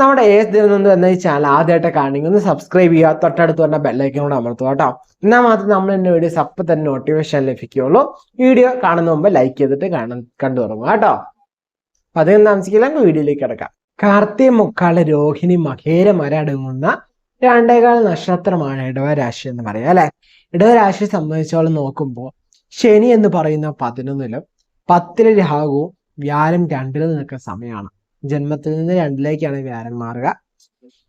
നമ്മുടെ ഏസ് ദിവസം എന്ന ഈ ചാനൽ ആദ്യമായിട്ട് കാണണമെങ്കിൽ ഒന്ന് സബ്സ്ക്രൈബ് ചെയ്യുക. തൊട്ടടുത്ത് പറഞ്ഞ ബെല്ലൈക്കൻ കൂടെ അമർത്തുക കേട്ടോ. എന്നാൽ മാത്രം നമ്മൾ എന്റെ വീഡിയോസ് അപ്പം തന്നെ നോട്ടിഫിക്കേഷൻ ലഭിക്കുകയുള്ളൂ. വീഡിയോ കാണുന്ന മുമ്പ് ലൈക്ക് ചെയ്തിട്ട് കാണാൻ കണ്ടു തുടങ്ങുക കേട്ടോ. അപ്പൊ അധികം താമസിക്കില്ല വീഡിയോയിലേക്ക് കിടക്കാം. കാർത്തിക മുക്കാൾ രോഹിണി മഹേര മരടങ്ങുന്ന രണ്ടേകാൽ നക്ഷത്രമാണ് ഇടവ രാശി എന്ന് പറയാം അല്ലെ? ഇടവ രാശി സംബന്ധിച്ചോളം നോക്കുമ്പോൾ ശനി എന്ന് പറയുന്ന പതിനൊന്നിലും പത്തിലെ രാഹുവും വ്യാഴം രണ്ടിലും നിൽക്കുന്ന സമയമാണ്. ജന്മത്തിൽ നിന്ന് രണ്ടിലേക്കാണ് വ്യാരം മാറുക.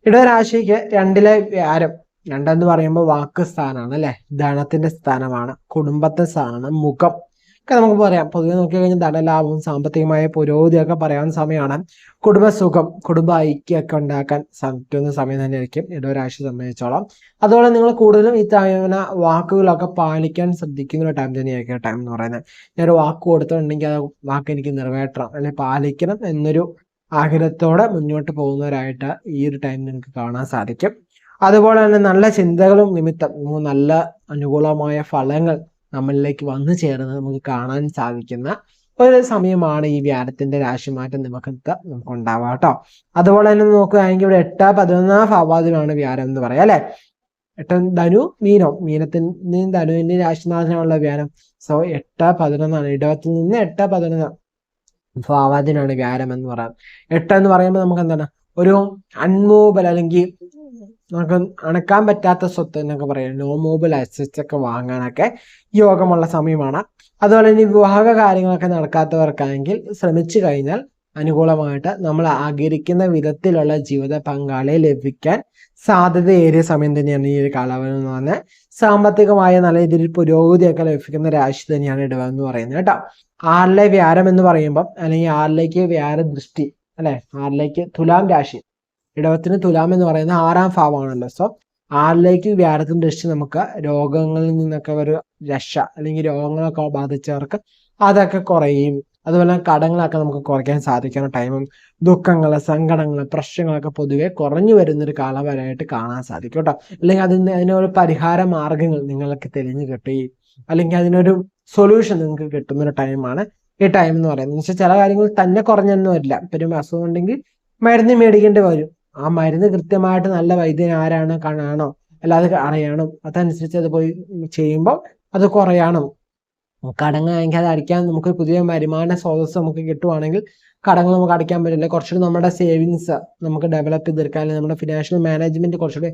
ഇടവരാശിക്ക് രണ്ടിലെ വ്യാരം രണ്ടെന്ന് പറയുമ്പോൾ വാക്ക് സ്ഥാനമാണ് അല്ലെ? ധനത്തിന്റെ സ്ഥാനമാണ് കുടുംബത്തെ സ്ഥാനമാണ് മുഖം. ഒക്കെ നമുക്ക് പറയാം. പൊതുവെ നോക്കി നോക്കിക്കഴിഞ്ഞാൽ ധനലാഭവും സാമ്പത്തികമായ പുരോഗതിയൊക്കെ പറയാവുന്ന സമയമാണ്. കുടുംബസുഖം കുടുംബ ഐക്യമൊക്കെ ഉണ്ടാക്കാൻ സാധിക്കുന്ന സമയം തന്നെയായിരിക്കും ഇടവരാശി സംബന്ധിച്ചോളം. അതുപോലെ നിങ്ങൾ കൂടുതലും ഈ തവണ വാക്കുകളൊക്കെ പാലിക്കാൻ ശ്രദ്ധിക്കുന്ന ഒരു ടൈം തന്നെയായിരിക്കും ടൈം എന്ന് പറയുന്നത്. ഞാനൊരു വാക്ക് കൊടുത്തിട്ടുണ്ടെങ്കിൽ ആ വാക്ക് എനിക്ക് നിറവേറ്റണം അല്ലെങ്കിൽ പാലിക്കണം എന്നൊരു ആഗ്രഹത്തോടെ മുന്നോട്ട് പോകുന്നവരായിട്ട് ഈ ഒരു ടൈം നിങ്ങൾക്ക് കാണാൻ സാധിക്കും. അതുപോലെ തന്നെ നല്ല ചിന്തകളും നിമിത്തം നല്ല അനുകൂലമായ ഫലങ്ങൾ നമ്മളിലേക്ക് വന്നു ചേർന്ന് നമുക്ക് കാണാൻ സാധിക്കുന്ന ഒരു സമയമാണ് ഈ വ്യാഴത്തിന്റെ രാശിമാറ്റം നമുക്ക് നമുക്ക് ഉണ്ടാവുക കേട്ടോ. അതുപോലെ തന്നെ നോക്കുകയാണെങ്കിൽ ഇവിടെ എട്ട് പതിനൊന്നാം ഭാവാദിനാണ് വ്യാരം എന്ന് പറയാം അല്ലെ? എട്ട് ധനു മീനം. മീനത്തിന്റെയും ധനുവിന്റെയും രാശിനാഥനാണുള്ള വ്യാരം സോ എട്ട് പതിനൊന്നാണ്. ഇടവത്തിൽ നിന്ന് എട്ട് പതിനൊന്ന്. ഭാവാദിനാണ് വ്യാരം എന്ന് പറയാം. എട്ട് എന്ന് പറയുമ്പോൾ നമുക്ക് എന്താണ് ഒരു അൺമൂബൽ അല്ലെങ്കിൽ നമുക്ക് അണക്കാൻ പറ്റാത്ത സ്വത്ത് എന്നൊക്കെ പറയാം. നോ മൂബൽ അസറ്റ്സ് ഒക്കെ വാങ്ങാനൊക്കെ യോഗമുള്ള സമയമാണ്. അതുപോലെ തന്നെ വിവാഹ കാര്യങ്ങളൊക്കെ നടക്കാത്തവർക്കാണെങ്കിൽ ശ്രമിച്ചു കഴിഞ്ഞാൽ അനുകൂലമായിട്ട് നമ്മൾ ആഗ്രഹിക്കുന്ന വിധത്തിലുള്ള ജീവിത പങ്കാളിയെ ലഭിക്കാൻ സാധ്യതയേറിയ സമയം തന്നെയാണ് ഈ ഒരു കാലാവധി എന്ന് പറഞ്ഞാൽ. സാമ്പത്തികമായ നല്ല രീതിയിൽ പുരോഗതിയൊക്കെ ലഭിക്കുന്ന രാശി തന്നെയാണ് ഇടവ എന്ന് പറയുന്നത് കേട്ടോ. ആറിലെ വ്യാരം എന്ന് പറയുമ്പം അല്ലെങ്കിൽ ആറിലേക്ക് വ്യാര ദൃഷ്ടി അല്ലെ? ആറിലേക്ക് തുലാം രാശി. ഇടവത്തിന് തുലാം എന്ന് പറയുന്ന ആറാം ഭാവമാണല്ലോ. സോ ആറിലേക്ക് വ്യാരത്തിന് ദൃഷ്ടി നമുക്ക് രോഗങ്ങളിൽ നിന്നൊക്കെ ഒരു രക്ഷ അല്ലെങ്കിൽ രോഗങ്ങളൊക്കെ ബാധിച്ചവർക്ക് അതൊക്കെ കുറയും. അതുപോലെ കടങ്ങളൊക്കെ നമുക്ക് കുറയ്ക്കാൻ സാധിക്കുന്ന ടൈമും ദുഃഖങ്ങൾ സങ്കടങ്ങൾ പ്രശ്നങ്ങളൊക്കെ പൊതുവെ കുറഞ്ഞു വരുന്നൊരു കാലവരായിട്ട് കാണാൻ സാധിക്കും കേട്ടോ അല്ലെങ്കിൽ അതിന് അതിനൊരു പരിഹാര മാർഗങ്ങൾ നിങ്ങൾക്ക് തെളിഞ്ഞു കിട്ടി. അല്ലെങ്കിൽ അതിനൊരു സൊല്യൂഷൻ നിങ്ങൾക്ക് കിട്ടുന്ന ഒരു ടൈമാണ് ഈ ടൈം എന്ന് പറയുന്നത്. എന്ന് വെച്ചാൽ ചില കാര്യങ്ങൾ തന്നെ കുറഞ്ഞൊന്നും വരില്ല ഇപ്പൊ അസുഖം ഉണ്ടെങ്കിൽ മരുന്ന് മേടിക്കേണ്ടി വരും. ആ മരുന്ന് കൃത്യമായിട്ട് നല്ല വൈദ്യൻ ആരാണ് കാണാണോ അല്ലാതെ അറിയണം. അതനുസരിച്ച് അത് പോയി ചെയ്യുമ്പോൾ അത് കുറയണം. കടങ്ങൾ വാങ്ങിക്കാതെ അടിക്കാൻ നമുക്ക് പുതിയ വരുമാന സ്രോതസ് നമുക്ക് കിട്ടുവാണെങ്കിൽ കടങ്ങൾ നമുക്ക് അടയ്ക്കാൻ പറ്റില്ല. കുറച്ചുകൂടി നമ്മുടെ സേവിങ്സ് നമുക്ക് ഡെവലപ്പ് ചെയ്തെടുക്കാൻ അല്ലെങ്കിൽ നമ്മുടെ ഫിനാൻഷ്യൽ മാനേജ്മെന്റ് കുറച്ചുകൂടി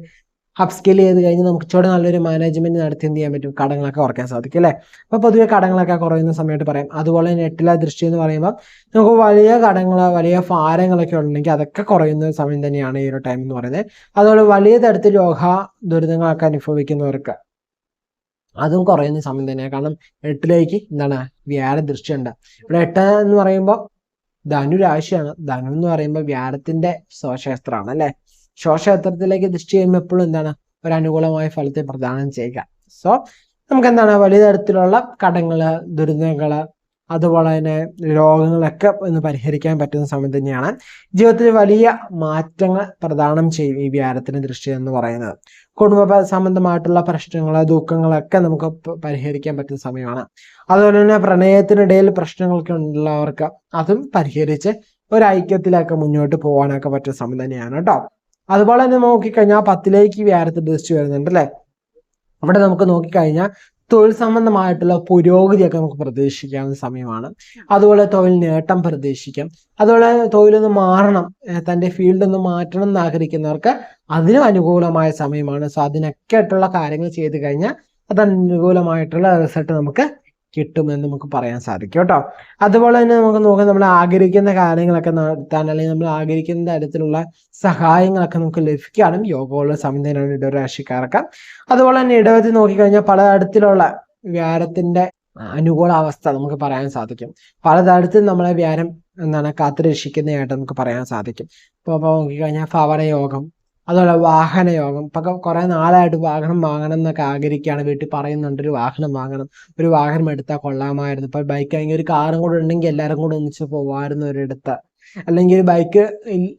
അപ്സ്കിൽ ചെയ്ത് കഴിഞ്ഞാൽ നമുക്ക് ഇച്ചോടെ നല്ലൊരു മാനേജ്മെന്റ് നടത്തി എന്ത് ചെയ്യാൻ പറ്റും? കടങ്ങളൊക്കെ കുറയ്ക്കാൻ സാധിക്കും അല്ലേ? അപ്പൊ പൊതുവെ കടങ്ങളൊക്കെ കുറയുന്ന സമയത്ത് പറയാം. അതുപോലെ എട്ടിലെ ദൃഷ്ടി എന്ന് പറയുമ്പോൾ നമുക്ക് വലിയ കടങ്ങൾ വലിയ ഭാരങ്ങളൊക്കെ ഉണ്ടെങ്കിൽ അതൊക്കെ കുറയുന്ന സമയം തന്നെയാണ് ഈ ഒരു ടൈം എന്ന് പറയുന്നത്. അതുപോലെ വലിയ തരത്തിൽ രോഗ ദുരിതങ്ങളൊക്കെ അനുഭവിക്കുന്നവർക്ക് അതും കുറയുന്ന സമയം തന്നെയാണ്. കാരണം എട്ടിലേക്ക് എന്താണ് വ്യാഴ ദൃഷ്ടിയുണ്ട്. ഇവിടെ എട്ട് എന്ന് പറയുമ്പോൾ ധനു രാശിയാണ്. ധനു എന്ന് പറയുമ്പോൾ വ്യാഴത്തിന്റെ സ്വക്ഷേത്രമാണ് അല്ലെ? സ്വക്ഷേത്രത്തിലേക്ക് ദൃഷ്ടി ചെയ്യുമ്പോൾ എപ്പോഴും എന്താണ്? ഒരു അനുകൂലമായ ഫലത്തെ പ്രദാനം ചെയ്യുക. സോ നമുക്ക് എന്താണ് വലിയ തരത്തിലുള്ള കടങ്ങൾ ദുരിതങ്ങൾ അതുപോലെ തന്നെ രോഗങ്ങളൊക്കെ ഒന്ന് പരിഹരിക്കാൻ പറ്റുന്ന സമയം തന്നെയാണ്. ജീവിതത്തിൽ വലിയ മാറ്റങ്ങൾ പ്രദാനം ചെയ്യും ഈ വ്യാരത്തിന്റെ ദൃഷ്ടി എന്ന് പറയുന്നത്. കുടുംബ സംബന്ധമായിട്ടുള്ള പ്രശ്നങ്ങൾ ദുഃഖങ്ങളൊക്കെ നമുക്ക് പരിഹരിക്കാൻ പറ്റുന്ന സമയമാണ്. അതുപോലെ തന്നെ പ്രണയത്തിനിടയിൽ പ്രശ്നങ്ങളൊക്കെ ഉള്ളവർക്ക് അതും പരിഹരിച്ച് ഒരു ഐക്യത്തിലൊക്കെ മുന്നോട്ട് പോകാനൊക്കെ പറ്റുന്ന സമയം തന്നെയാണ് കേട്ടോ. അതുപോലെ തന്നെ നോക്കിക്കഴിഞ്ഞാൽ പത്തിലേക്ക് വ്യാരത്തിൽ ദൃഷ്ടി വരുന്നുണ്ട് അല്ലേ? അവിടെ നമുക്ക് നോക്കിക്കഴിഞ്ഞാൽ തൊഴിൽ സംബന്ധമായിട്ടുള്ള പുരോഗതിയൊക്കെ നമുക്ക് പ്രതീക്ഷിക്കാവുന്ന സമയമാണ്. അതുപോലെ തൊഴിൽ നേട്ടം പ്രതീക്ഷിക്കാം. അതുപോലെ തൊഴിലൊന്ന് മാറണം തന്റെ ഫീൽഡ് ഒന്ന് മാറ്റണം എന്ന് ആഗ്രഹിക്കുന്നവർക്ക് അതിനും അനുകൂലമായ സമയമാണ്. സോ അതിനൊക്കെ ആയിട്ടുള്ള കാര്യങ്ങൾ ചെയ്ത് കഴിഞ്ഞാൽ അത് അനുകൂലമായിട്ടുള്ള റിസൾട്ട് നമുക്ക് കിട്ടുമെന്ന് നമുക്ക് പറയാൻ സാധിക്കും കേട്ടോ. അതുപോലെ തന്നെ നമുക്ക് നോക്കാം നമ്മൾ ആഗ്രഹിക്കുന്ന കാര്യങ്ങളൊക്കെ നടത്താൻ അല്ലെങ്കിൽ നമ്മൾ ആഗ്രഹിക്കുന്ന തരത്തിലുള്ള സഹായങ്ങളൊക്കെ നമുക്ക് ലഭിക്കാനും യോഗമുള്ള സംവിധാനമാണ് ഇടവരാശിക്കാർക്ക്. അതുപോലെ തന്നെ ഇടവത്തിൽ നോക്കിക്കഴിഞ്ഞാൽ പലതരത്തിലുള്ള വ്യാരത്തിന്റെ അനുകൂല അവസ്ഥ നമുക്ക് പറയാൻ സാധിക്കും. പലതരത്തിൽ നമ്മളെ വ്യാരം എന്താണ് കാത്തുരക്ഷിക്കുന്നതായിട്ട് നമുക്ക് പറയാൻ സാധിക്കും. ഇപ്പോൾ നോക്കിക്കഴിഞ്ഞാൽ ഭവന യോഗം അതുപോലെ വാഹനയോഗം. ഇപ്പൊ കുറെ നാളായിട്ട് വാഹനം വാങ്ങണം എന്നൊക്കെ ആഗ്രഹിക്കുകയാണ്. വീട്ടിൽ പറയുന്നുണ്ട് ഒരു വാഹനം വാങ്ങണം. ഒരു വാഹനം എടുത്താൽ കൊള്ളാമായിരുന്നു. ഇപ്പൊ ബൈക്ക് ആണെങ്കിൽ ഒരു കാറും കൂടെ ഉണ്ടെങ്കിൽ എല്ലാവരും കൂടെ ഒന്നിച്ച് പോവായിരുന്നു ഒരിടത്ത് അല്ലെങ്കിൽ ഒരു ബൈക്ക്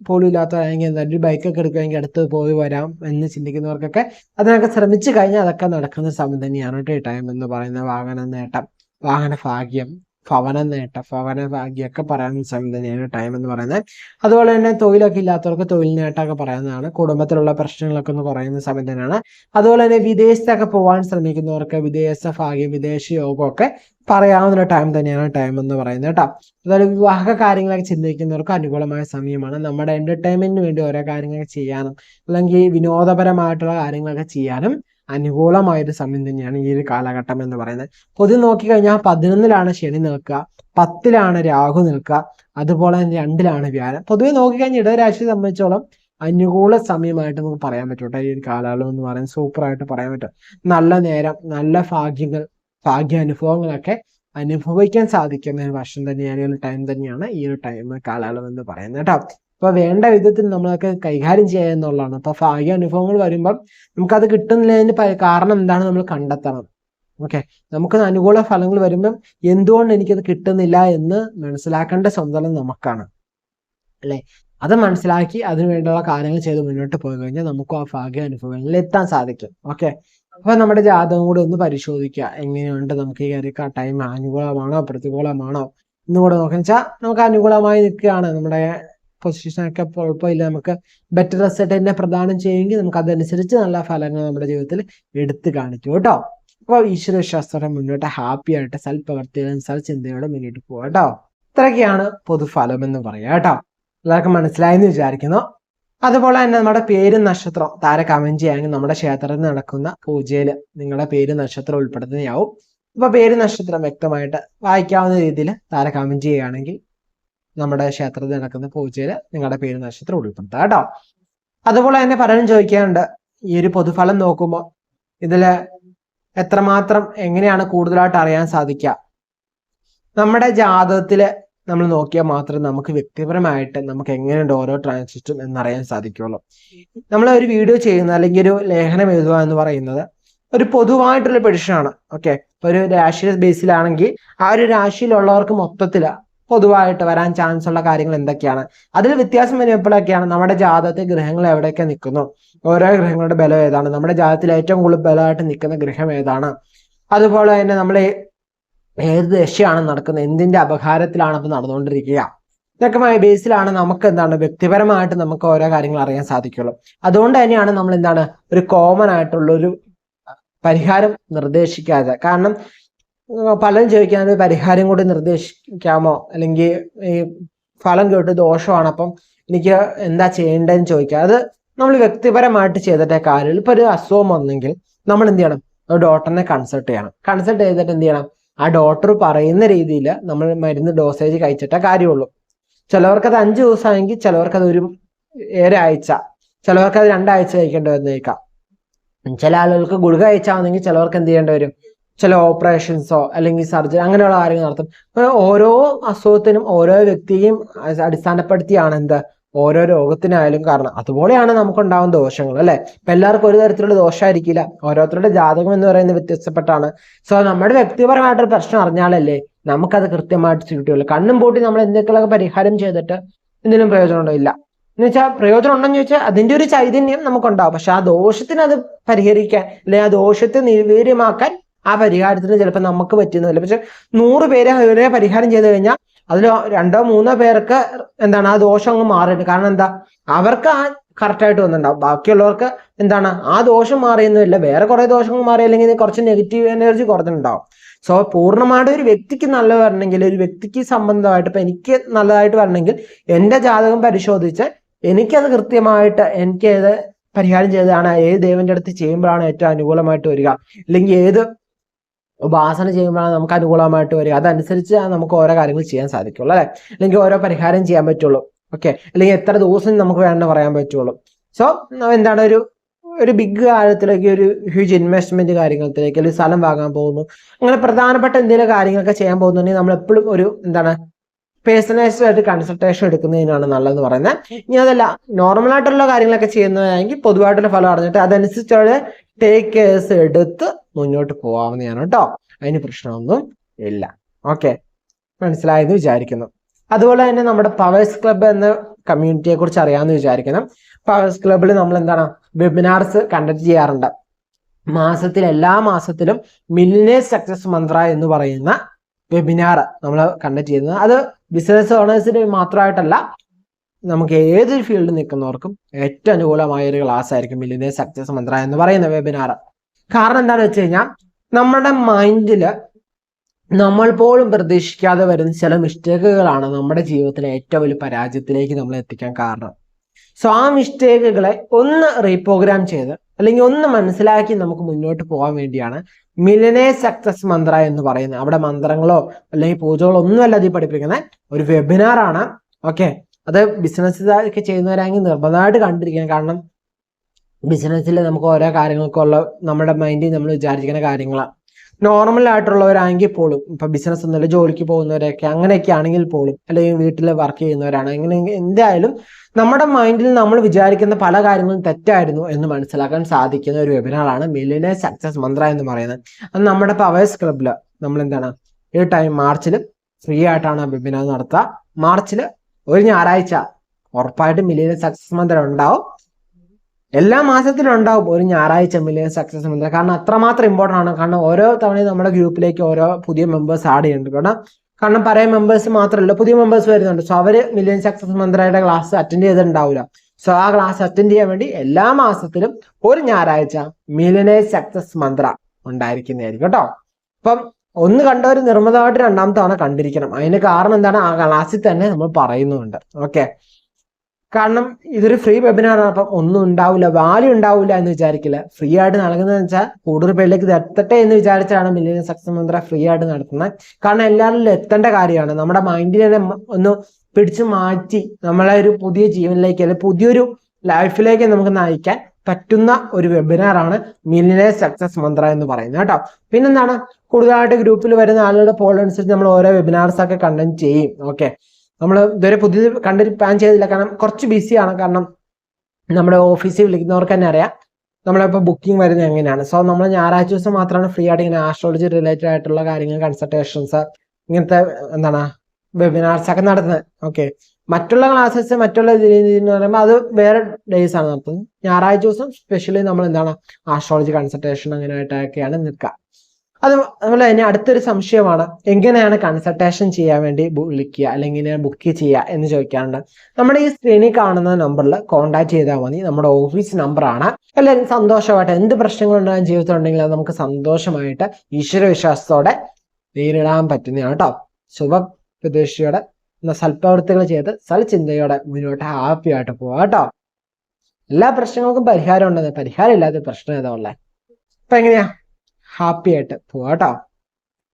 പോലും ഇല്ലാത്തവരാണെങ്കിൽ നല്ലൊരു ബൈക്കൊക്കെ എടുക്കുകയാണെങ്കിൽ അടുത്ത് പോയി വരാം എന്ന് ചിന്തിക്കുന്നവർക്കൊക്കെ അതിനൊക്കെ ശ്രമിച്ചു കഴിഞ്ഞാൽ അതൊക്കെ നടക്കുന്ന സമയം തന്നെയാണ് ടൈം എന്ന് പറയുന്ന വാഹന നേട്ടം വാഹന ഭാഗ്യം. ഭവന നേട്ട ഭവന ഭാഗ്യമൊക്കെ സമയം തന്നെയാണ് ടൈം എന്ന് പറയുന്നത്. അതുപോലെ തന്നെ തൊഴിലൊക്കെ ഇല്ലാത്തവർക്ക് തൊഴിൽ നേട്ടമൊക്കെ പറയുന്നതാണ്. കുടുംബത്തിലുള്ള പ്രശ്നങ്ങളൊക്കെ ഒന്ന് കുറയുന്ന സമയം തന്നെയാണ് അതുപോലെ തന്നെ വിദേശത്തൊക്കെ പോകാൻ ശ്രമിക്കുന്നവർക്ക് വിദേശ ഭാഗ്യം വിദേശ യോഗമൊക്കെ പറയാവുന്ന ടൈം തന്നെയാണ് ടൈം എന്ന് പറയുന്നത് കേട്ടോ. അതുപോലെ വിവാഹ കാര്യങ്ങളൊക്കെ ചിന്തിക്കുന്നവർക്ക് അനുകൂലമായ സമയമാണ്. നമ്മുടെ എന്റർടൈൻമെന്റിന് വേണ്ടി ഓരോ കാര്യങ്ങളൊക്കെ ചെയ്യാനും അല്ലെങ്കിൽ വിനോദപരമായിട്ടുള്ള കാര്യങ്ങളൊക്കെ ചെയ്യാനും അനുകൂലമായൊരു സമയം തന്നെയാണ് ഈ ഒരു കാലഘട്ടം എന്ന് പറയുന്നത്. പൊതുവെ നോക്കിക്കഴിഞ്ഞാൽ പതിനൊന്നിലാണ് ശനി നിൽക്കുക പത്തിലാണ് രാഹു നിൽക്കുക അതുപോലെ തന്നെ രണ്ടിലാണ് വ്യാഴം. പൊതുവെ നോക്കിക്കഴിഞ്ഞാൽ ഇടവരാശിയെ സംബന്ധിച്ചോളം അനുകൂല സമയമായിട്ട് നമുക്ക് പറയാൻ പറ്റും ഈ ഒരു കാലയളവ് എന്ന് പറയുന്നത്. സൂപ്പറായിട്ട് പറയാൻ പറ്റും. നല്ല നേരം നല്ല ഭാഗ്യങ്ങൾ ഭാഗ്യ അനുഭവങ്ങളൊക്കെ അനുഭവിക്കാൻ സാധിക്കുന്ന ഒരു വർഷം തന്നെയാണ് ഈ ഒരു ടൈം തന്നെയാണ് ഈ ഒരു ടൈം കാലയളവ് എന്ന് പറയുന്നത് കേട്ടോ. അപ്പൊ വേണ്ട വിധത്തിൽ നമ്മളൊക്കെ കൈകാര്യം ചെയ്യുക എന്നുള്ളതാണ്. അപ്പൊ ഭാഗ്യ അനുഭവങ്ങൾ വരുമ്പം നമുക്കത് കിട്ടുന്നതിന് കാരണം എന്താണ് നമ്മൾ കണ്ടെത്തണം. ഓക്കെ. നമുക്ക് അനുകൂല ഫലങ്ങൾ വരുമ്പം എന്തുകൊണ്ട് എനിക്കത് കിട്ടുന്നില്ല എന്ന് മനസ്സിലാക്കേണ്ട സ്വന്തം നമുക്കാണ്. അല്ലെ? അത് മനസ്സിലാക്കി അതിനു വേണ്ടിയുള്ള കാര്യങ്ങൾ ചെയ്ത് മുന്നോട്ട് പോയി കഴിഞ്ഞാൽ നമുക്ക് ആ ഭാഗ്യ അനുഭവങ്ങളിൽ എത്താൻ സാധിക്കും. ഓക്കെ. അപ്പൊ നമ്മുടെ ജാതകം കൂടെ ഒന്ന് പരിശോധിക്കുക. എങ്ങനെയുണ്ട്? നമുക്ക് ഈ ഒരു ടൈം അനുകൂലമാണോ പ്രതികൂലമാണോ എന്നുകൂടെ നോക്കുക വെച്ചാൽ നമുക്ക് അനുകൂലമായി നിൽക്കുകയാണ് നമ്മുടെ പൊസിഷനൊക്കെ കുഴപ്പമില്ല നമുക്ക് ബെറ്റർ റിസൾട്ട് തന്നെ പ്രദാനം ചെയ്യുമെങ്കിൽ നമുക്ക് അതനുസരിച്ച് നല്ല ഫലങ്ങൾ നമ്മുടെ ജീവിതത്തിൽ എടുത്തു കാണിക്കും കേട്ടോ. അപ്പോൾ ഈശ്വര വിശ്വാസത്തോടെ മുന്നോട്ട് ഹാപ്പി ആയിട്ട് സൽപ്രവർത്തികളും സൽചിന്തയോടെ മുന്നോട്ട് പോകാം കേട്ടോ. ഇത്രയൊക്കെയാണ് പൊതുഫലം എന്ന് പറയാം കേട്ടോ. എല്ലാവർക്കും മനസ്സിലായെന്ന് വിചാരിക്കുന്നു. അതുപോലെ തന്നെ നമ്മുടെ പേരും നക്ഷത്രം താര കമന്റ് ചെയ്യാമെങ്കിൽ നമ്മുടെ ക്ഷേത്രത്തിൽ നടക്കുന്ന പൂജയിൽ നിങ്ങളുടെ പേര് നക്ഷത്രം ഉൾപ്പെടുന്നതാവും. അപ്പൊ പേര് നക്ഷത്രം വ്യക്തമായിട്ട് വായിക്കാവുന്ന രീതിയിൽ താര കമന്റ് ചെയ്യുകയാണെങ്കിൽ നമ്മുടെ ക്ഷേത്രത്തിൽ നടക്കുന്ന പൂജയിൽ നിങ്ങളുടെ പേര് നക്ഷത്രം ഉൾപ്പെടുത്താം കേട്ടോ. അതുപോലെ തന്നെ പലരും ചോദിക്കാറുണ്ട് ഈ ഒരു പൊതുഫലം നോക്കുമ്പോൾ ഇതിൽ എത്രമാത്രം എങ്ങനെയാണ് കൂടുതലായിട്ട് അറിയാൻ സാധിക്കുക? നമ്മുടെ ജാതകത്തിൽ നമ്മൾ നോക്കിയാൽ മാത്രം നമുക്ക് വ്യക്തിപരമായിട്ട് നമുക്ക് എങ്ങനെയുണ്ട് ഓരോ ട്രാൻസിറ്റും എന്നറിയാൻ സാധിക്കുള്ളൂ. നമ്മൾ ഒരു വീഡിയോ ചെയ്യുന്ന അല്ലെങ്കിൽ ഒരു ലേഖനം എഴുതുക എന്ന് പറയുന്നത് ഒരു പൊതുവായിട്ടുള്ള പെഡിഷനാണ് ഓക്കെ ഒരു രാശി ബേസിലാണെങ്കിൽ ആ ഒരു രാശിയിലുള്ളവർക്ക് മൊത്തത്തിൽ പൊതുവായിട്ട് വരാൻ ചാൻസ് ഉള്ള കാര്യങ്ങൾ എന്തൊക്കെയാണ്? അതിൽ വ്യത്യാസം വരുമ്പോഴൊക്കെയാണ് നമ്മുടെ ജാതകത്തിൽ ഗ്രഹങ്ങൾ എവിടെയൊക്കെ നിൽക്കുന്നു? ഓരോ ഗ്രഹങ്ങളുടെ ബലം ഏതാണ്? നമ്മുടെ ജാതകത്തിൽ ഏറ്റവും കൂടുതൽ ബലമായിട്ട് നിൽക്കുന്ന ഗ്രഹം ഏതാണ്? അതുപോലെ തന്നെ നമ്മൾ ഏത് ദശയാണ് നടക്കുന്നത്? എന്തിന്റെ അപകാരത്തിലാണ് ഇപ്പൊ നടന്നുകൊണ്ടിരിക്കുക? ഇതൊക്കെ ബേസിലാണ് നമുക്ക് എന്താണ് വ്യക്തിപരമായിട്ട് നമുക്ക് ഓരോ കാര്യങ്ങൾ അറിയാൻ സാധിക്കുള്ളൂ അതുകൊണ്ട് തന്നെയാണ് നമ്മൾ എന്താണ് ഒരു കോമൺ ആയിട്ടുള്ള ഒരു പരിഹാരം നിർദ്ദേശിക്കാതെ. കാരണം പലരും ഒരു പരിഹാരം കൂടി നിർദ്ദേശിക്കാമോ? അല്ലെങ്കിൽ ഈ ഫലം കേട്ട് ദോഷമാണ്. അപ്പം എനിക്ക് എന്താ ചെയ്യേണ്ടതെന്ന് ചോദിക്കുക അത് നമ്മൾ വ്യക്തിപരമായിട്ട് ചെയ്തിട്ടേ കാര്യം ഇപ്പൊ ഒരു അസുഖം വന്നെങ്കിൽ നമ്മൾ എന്ത് ചെയ്യണം? ഒരു ഡോക്ടറിനെ കൺസൾട്ട് ചെയ്യണം. കൺസൾട്ട് ചെയ്തിട്ട് എന്ത് ചെയ്യണം? ആ ഡോക്ടർ പറയുന്ന രീതിയിൽ നമ്മൾ മരുന്ന് ഡോസേജ് കഴിച്ചിട്ടേ കാര്യമുള്ളൂ. ചിലവർക്ക് അത് അഞ്ച് ദിവസമാണെങ്കിൽ ചിലവർക്ക് അത് ഒരു ഒരാഴ്ച ചിലവർക്ക് അത് രണ്ടാഴ്ച കഴിക്കേണ്ടി വന്നേക്കാം. ചില ആളുകൾക്ക് ഗുളിക കഴിച്ചാണെങ്കിൽ ചിലവർക്ക് എന്ത് ചെയ്യേണ്ടി വരും? ചില ഓപ്പറേഷൻസോ അല്ലെങ്കിൽ സർജറി അങ്ങനെയുള്ള കാര്യങ്ങൾ നടത്തും. ഓരോ അസുഖത്തിനും ഓരോ വ്യക്തിയെയും അടിസ്ഥാനപ്പെടുത്തിയാണ് എന്ത്? ഓരോ രോഗത്തിനായാലും കാരണം. അതുപോലെയാണ് നമുക്കുണ്ടാവുന്ന ദോഷങ്ങൾ അല്ലെ? ഇപ്പൊ എല്ലാവർക്കും ഒരു തരത്തിലുള്ള ദോഷമായിരിക്കില്ല ഓരോരുത്തരുടെ ജാതകം എന്ന് പറയുന്നത് വ്യത്യസ്തപ്പെട്ടാണ്. സോ നമ്മുടെ വ്യക്തിപരമായിട്ടൊരു പ്രശ്നം അറിഞ്ഞാലല്ലേ നമുക്കത് കൃത്യമായിട്ട് കിട്ടുള്ളൂ കണ്ണും പൂട്ടി നമ്മൾ എന്തൊക്കെയൊക്കെ പരിഹാരം ചെയ്തിട്ട് എന്തെങ്കിലും പ്രയോജനമുണ്ടോ? ഇല്ല. എന്ന് വെച്ചാൽ പ്രയോജനം ഉണ്ടെന്ന് ചോദിച്ചാൽ അതിന്റെ ഒരു ചൈതന്യം നമുക്കുണ്ടാവും പക്ഷെ ആ ദോഷത്തിന് അത് പരിഹരിക്കാൻ അല്ലെങ്കിൽ ആ ദോഷത്തെ നിർവീര്യമാക്കാൻ ആ പരിഹാരത്തിന് ചിലപ്പോൾ നമുക്ക് പറ്റുന്നില്ല പക്ഷെ നൂറ് പേര് ഒരേ പരിഹാരം ചെയ്ത് കഴിഞ്ഞാൽ അതിൽ രണ്ടോ മൂന്നോ പേർക്ക് എന്താണ് ആ ദോഷം അങ്ങ് മാറിയിട്ട് കാരണം എന്താ? അവർക്ക് ആ കറക്റ്റായിട്ട് വന്നിട്ടുണ്ടാവും. ബാക്കിയുള്ളവർക്ക് എന്താണ്? ആ ദോഷം മാറിയൊന്നുമില്ല. വേറെ കുറെ ദോഷങ്ങൾ മാറി അല്ലെങ്കിൽ കുറച്ച് നെഗറ്റീവ് എനർജി കുറഞ്ഞിട്ടുണ്ടാവും. സോ പൂർണമായിട്ട് ഒരു വ്യക്തിക്ക് നല്ല വരണമെങ്കിൽ ഒരു വ്യക്തിക്ക് സംബന്ധമായിട്ട് ഇപ്പൊ എനിക്ക് നല്ലതായിട്ട് വരണമെങ്കിൽ എന്റെ ജാതകം പരിശോധിച്ച് എനിക്കത് കൃത്യമായിട്ട് എനിക്ക് ഏത് പരിഹാരം ചെയ്തതാണ് ഏത് ദേവന്റെ അടുത്ത് ചെയ്യുമ്പോഴാണ് ഏറ്റവും അനുകൂലമായിട്ട് വരിക. അല്ലെങ്കിൽ ഏത് ഉപാസന ചെയ്യുമ്പോഴാണ് നമുക്ക് അനുകൂലമായിട്ട് വരിക. അതനുസരിച്ച് നമുക്ക് ഓരോ കാര്യങ്ങൾ ചെയ്യാൻ സാധിക്കുള്ളൂ അല്ലെ? അല്ലെങ്കിൽ ഓരോ പരിഹാരം ചെയ്യാൻ പറ്റുള്ളൂ. ഓക്കെ? അല്ലെങ്കിൽ എത്ര ദിവസം നമുക്ക് വേണമെന്ന് പറയാൻ പറ്റുള്ളൂ. സോ എന്താണ് ഒരു ഒരു ബിഗ് കാര്യത്തിലേക്ക് ഒരു ഹ്യൂജ് ഇൻവെസ്റ്റ്മെന്റ് കാര്യങ്ങളിലേക്ക് അല്ലെങ്കിൽ സ്ഥലം വാങ്ങാൻ പോകുന്നു. അങ്ങനെ പ്രധാനപ്പെട്ട എന്തെങ്കിലും കാര്യങ്ങളൊക്കെ ചെയ്യാൻ പോകുന്നുണ്ടെങ്കിൽ നമ്മൾ എപ്പോഴും ഒരു എന്താണ് പേഴ്സണലൈസ്ഡ് ആയിട്ട് കൺസൾട്ടേഷൻ എടുക്കുന്നതിനാണ് നല്ലതെന്ന് പറയുന്നത്. ഇനി അതല്ല നോർമൽ ആയിട്ടുള്ള കാര്യങ്ങളൊക്കെ ചെയ്യുന്നതാണെങ്കിൽ പൊതുവായിട്ടുള്ള ഫലം അറിഞ്ഞിട്ട് അതനുസരിച്ചുള്ള ടേക്ക് കേസ് എടുത്ത് മുന്നോട്ട് പോകാവുന്നതാണ് കേട്ടോ അതിന് പ്രശ്നമൊന്നും ഇല്ല. ഓക്കെ മനസ്സിലായെന്ന് വിചാരിക്കുന്നു. അതുപോലെ തന്നെ നമ്മുടെ പവേഴ്സ് ക്ലബ്ബ് എന്ന കമ്മ്യൂണിറ്റിയെ കുറിച്ച് അറിയാമെന്ന് വിചാരിക്കുന്നു. പവേഴ്സ് ക്ലബ്ബിൽ നമ്മൾ എന്താണ്? വെബിനാർസ് കണ്ടക്ട് ചെയ്യാറുണ്ട്. മാസത്തിൽ എല്ലാ മാസത്തിലും മില്ലിനേഴ്സ് സക്സസ് മന്ത്ര എന്ന് പറയുന്ന വെബിനാർ നമ്മൾ കണ്ടക്ട് ചെയ്യുന്നത്. അത് ബിസിനസ് ഓണേഴ്സിന് മാത്രമായിട്ടല്ല നമുക്ക് ഏതൊരു ഫീൽഡിൽ നിൽക്കുന്നവർക്കും ഏറ്റവും അനുകൂലമായ ഒരു ക്ലാസ് ആയിരിക്കും മില്ലിനെ സക്സസ് മന്ത്ര എന്ന് പറയുന്ന വെബിനാർ കാരണം എന്താണെന്ന് വെച്ച് കഴിഞ്ഞാൽ നമ്മുടെ മൈൻഡിൽ നമ്മൾ പോലും പ്രതീക്ഷിക്കാതെ വരുന്ന ചില മിസ്റ്റേക്കുകളാണ് നമ്മുടെ ജീവിതത്തിലെ ഏറ്റവും വലിയ പരാജയത്തിലേക്ക് നമ്മൾ എത്തിക്കാൻ കാരണം. സോ ആ മിസ്റ്റേക്കുകളെ ഒന്ന് റീപ്രോഗ്രാം ചെയ്ത് അല്ലെങ്കിൽ ഒന്ന് മനസ്സിലാക്കി നമുക്ക് മുന്നോട്ട് പോകാൻ വേണ്ടിയാണ് മിലനെ സക്സസ് മന്ത്ര എന്ന് പറയുന്നത്. അവിടെ മന്ത്രങ്ങളോ അല്ലെങ്കിൽ പൂജകളോ ഒന്നുമല്ല അതിൽ പഠിപ്പിക്കുന്നത്. ഒരു വെബിനാർ ആണ്. ഓക്കെ അത് ബിസിനസ് ഒക്കെ ചെയ്യുന്നവരാണെങ്കിൽ നിർബന്ധമായിട്ട് കണ്ടിരിക്കണം. കാരണം ബിസിനസ്സിൽ നമുക്ക് ഓരോ കാര്യങ്ങൾക്കുള്ള നമ്മുടെ മൈൻഡിൽ നമ്മൾ വിചാരിക്കുന്ന കാര്യങ്ങളാണ് നോർമൽ ആയിട്ടുള്ളവരാണെങ്കിൽ പോലും ഇപ്പൊ ബിസിനസ് ഒന്നുമില്ല ജോലിക്ക് പോകുന്നവരൊക്കെ അങ്ങനെയൊക്കെ ആണെങ്കിൽ പോലും അല്ലെങ്കിൽ വീട്ടിൽ വർക്ക് ചെയ്യുന്നവരാണ് അങ്ങനെ എന്തായാലും നമ്മുടെ മൈൻഡിൽ നമ്മൾ വിചാരിക്കുന്ന പല കാര്യങ്ങളും തെറ്റായിരുന്നു എന്ന് മനസ്സിലാക്കാൻ സാധിക്കുന്ന ഒരു വെബിനാറാണ് മില്ലിനെ സക്സസ് മന്ത്ര എന്ന് പറയുന്നത്. അത് നമ്മുടെ പവേഴ്സ് ക്ലബിൽ നമ്മൾ എന്താണ് ഈ ടൈം മാർച്ചിൽ ഫ്രീ ആയിട്ടാണ് വെബിനാർ നടത്തുക. മാർച്ചിൽ ഒരു ഞായറാഴ്ച ഉറപ്പായിട്ടും മില്ലിയൻ സക്സസ് മന്ത്രം ഉണ്ടാവും. എല്ലാ മാസത്തിലും ഉണ്ടാവും ഒരു ഞായറാഴ്ച മില്ലിയൻ സക്സസ് മന്ത്രം കാരണം അത്രമാത്രം ഇമ്പോർട്ടന്റ് ആണ്. കാരണം ഓരോ തവണയും നമ്മുടെ ഗ്രൂപ്പിലേക്ക് ഓരോ പുതിയ മെമ്പേഴ്സ് ആഡ് ചെയ്യുന്നുണ്ട്. കാരണം കാരണം പഴയ മെമ്പേഴ്സ് മാത്രമല്ല പുതിയ മെമ്പേഴ്സ് വരുന്നുണ്ട്. സോ അവർ മില്യൺ സക്സസ് മന്ത്രയുടെ ക്ലാസ് അറ്റൻഡ് ചെയ്തിട്ടുണ്ടാവില്ല. സോ ആ ക്ലാസ് അറ്റൻഡ് ചെയ്യാൻ വേണ്ടി എല്ലാ മാസത്തിലും ഒരു ഞായറാഴ്ച മില്യനേ സക്സസ് മന്ത്ര ഉണ്ടായിരിക്കുന്നതായിരിക്കും കേട്ടോ. അപ്പം ഒന്ന് കണ്ടവർ നിർമ്മതമായിട്ട് രണ്ടാമത്തെ തവണ കണ്ടിരിക്കണം. അതിന് കാരണം എന്താണ്? ആ ക്ലാസ്സിൽ തന്നെ നമ്മൾ പറയുന്നുണ്ട്. ഓക്കെ കാരണം ഇതൊരു ഫ്രീ വെബിനാർ ആണ്. അപ്പം ഒന്നും ഉണ്ടാവില്ല വാല്യൂ ഉണ്ടാവില്ല എന്ന് വിചാരിക്കില്ല. ഫ്രീ ആയിട്ട് നൽകുന്നതെന്ന് വെച്ചാൽ കൂടുതൽ പേരിലേക്ക് എത്തട്ടെ എന്ന് വിചാരിച്ചാണ് മില്ലിയൻ സക്സസ് മന്ത്ര ഫ്രീ ആയിട്ട് നടത്തുന്നത്. കാരണം എല്ലാവരിലും എത്തേണ്ട കാര്യമാണ്. നമ്മുടെ മൈൻഡിനെ ഒന്ന് പിടിച്ചു മാറ്റി നമ്മളെ ഒരു പുതിയ ജീവനിലേക്ക് അല്ലെങ്കിൽ പുതിയൊരു ലൈഫിലേക്ക് നമുക്ക് നയിക്കാൻ പറ്റുന്ന ഒരു വെബിനാറാണ് മില്ലിനെ സക്സസ് മന്ത്ര എന്ന് പറയുന്നത് കേട്ടോ. പിന്നെന്താണ്? കൂടുതലായിട്ട് ഗ്രൂപ്പിൽ വരുന്ന ആളുകളുടെ പോൾ അനുസരിച്ച് നമ്മൾ ഓരോ വെബിനാർസ് ഒക്കെ കണ്ടന്റ് ചെയ്യും. ഓക്കെ നമ്മൾ ഇതുവരെ പുതിയ കണ്ടന്റ് പ്ലാൻ ചെയ്തില്ല. കാരണം കുറച്ച് ബിസിയാണ് കാരണം നമ്മുടെ ഓഫീസിൽ വിളിക്കുന്നവർക്ക് തന്നെ അറിയാം. നമ്മളിപ്പോൾ ബുക്കിംഗ് വരുന്നത് എങ്ങനെയാണ്? സോ നമ്മൾ ഞായറാഴ്ച ദിവസം മാത്രമാണ് ഫ്രീ ആയിട്ട് ഇങ്ങനെ ആസ്ട്രോളജി റിലേറ്റഡ് ആയിട്ടുള്ള കാര്യങ്ങൾ കൺസൾട്ടേഷൻസ് ഇങ്ങനത്തെ എന്താണ് വെബിനാർസ് ഒക്കെ നടത്തുന്നത്. ഓക്കെ മറ്റുള്ള ക്ലാസ്സസ് മറ്റുള്ള എന്ന് പറയുമ്പോൾ അത് വേറെ ഡേയ്സ് ആണ്. നടത്തുന്നത് ഞായറാഴ്ച ദിവസം സ്പെഷ്യലി നമ്മൾ എന്താണ്? ആസ്ട്രോളജി കൺസൾട്ടേഷൻ അങ്ങനെയായിട്ടൊക്കെയാണ് നിൽക്കുക. അത് അതുപോലെ തന്നെ അടുത്തൊരു സംശയമാണ്. എങ്ങനെയാണ് കൺസൾട്ടേഷൻ ചെയ്യാൻ വേണ്ടി വിളിക്കുക? അല്ലെങ്കിൽ ബുക്ക് ചെയ്യുക എന്ന് ചോദിക്കാറുണ്ട്. നമ്മുടെ ഈ സ്ക്രീനിൽ കാണുന്ന നമ്പറിൽ കോൺടാക്ട് ചെയ്താൽ മതി. നമ്മുടെ ഓഫീസ് നമ്പറാണ് എല്ലാവരും സന്തോഷമായിട്ട് എന്ത് പ്രശ്നങ്ങളുണ്ടാകും ജീവിതത്തിലുണ്ടെങ്കിൽ അത് നമുക്ക് സന്തോഷമായിട്ട് ഈശ്വരവിശ്വാസത്തോടെ നേരിടാൻ പറ്റുന്നതാണ് കേട്ടോ ശുഭ പ്രതീക്ഷയോടെ സൽപ്രവൃത്തികൾ ചെയ്ത് സൽചിന്തയോടെ മുന്നോട്ട് ഹാപ്പി ആയിട്ട് പോവാം കേട്ടോ. എല്ലാ പ്രശ്നങ്ങൾക്കും പരിഹാരം ഉണ്ടെന്ന് പരിഹാരം ഇല്ലാത്ത പ്രശ്നം ഏതാ ഉള്ളത് അപ്പൊ എങ്ങനെയാ? ഹാപ്പി ആയിട്ട് പോവാം കേട്ടോ.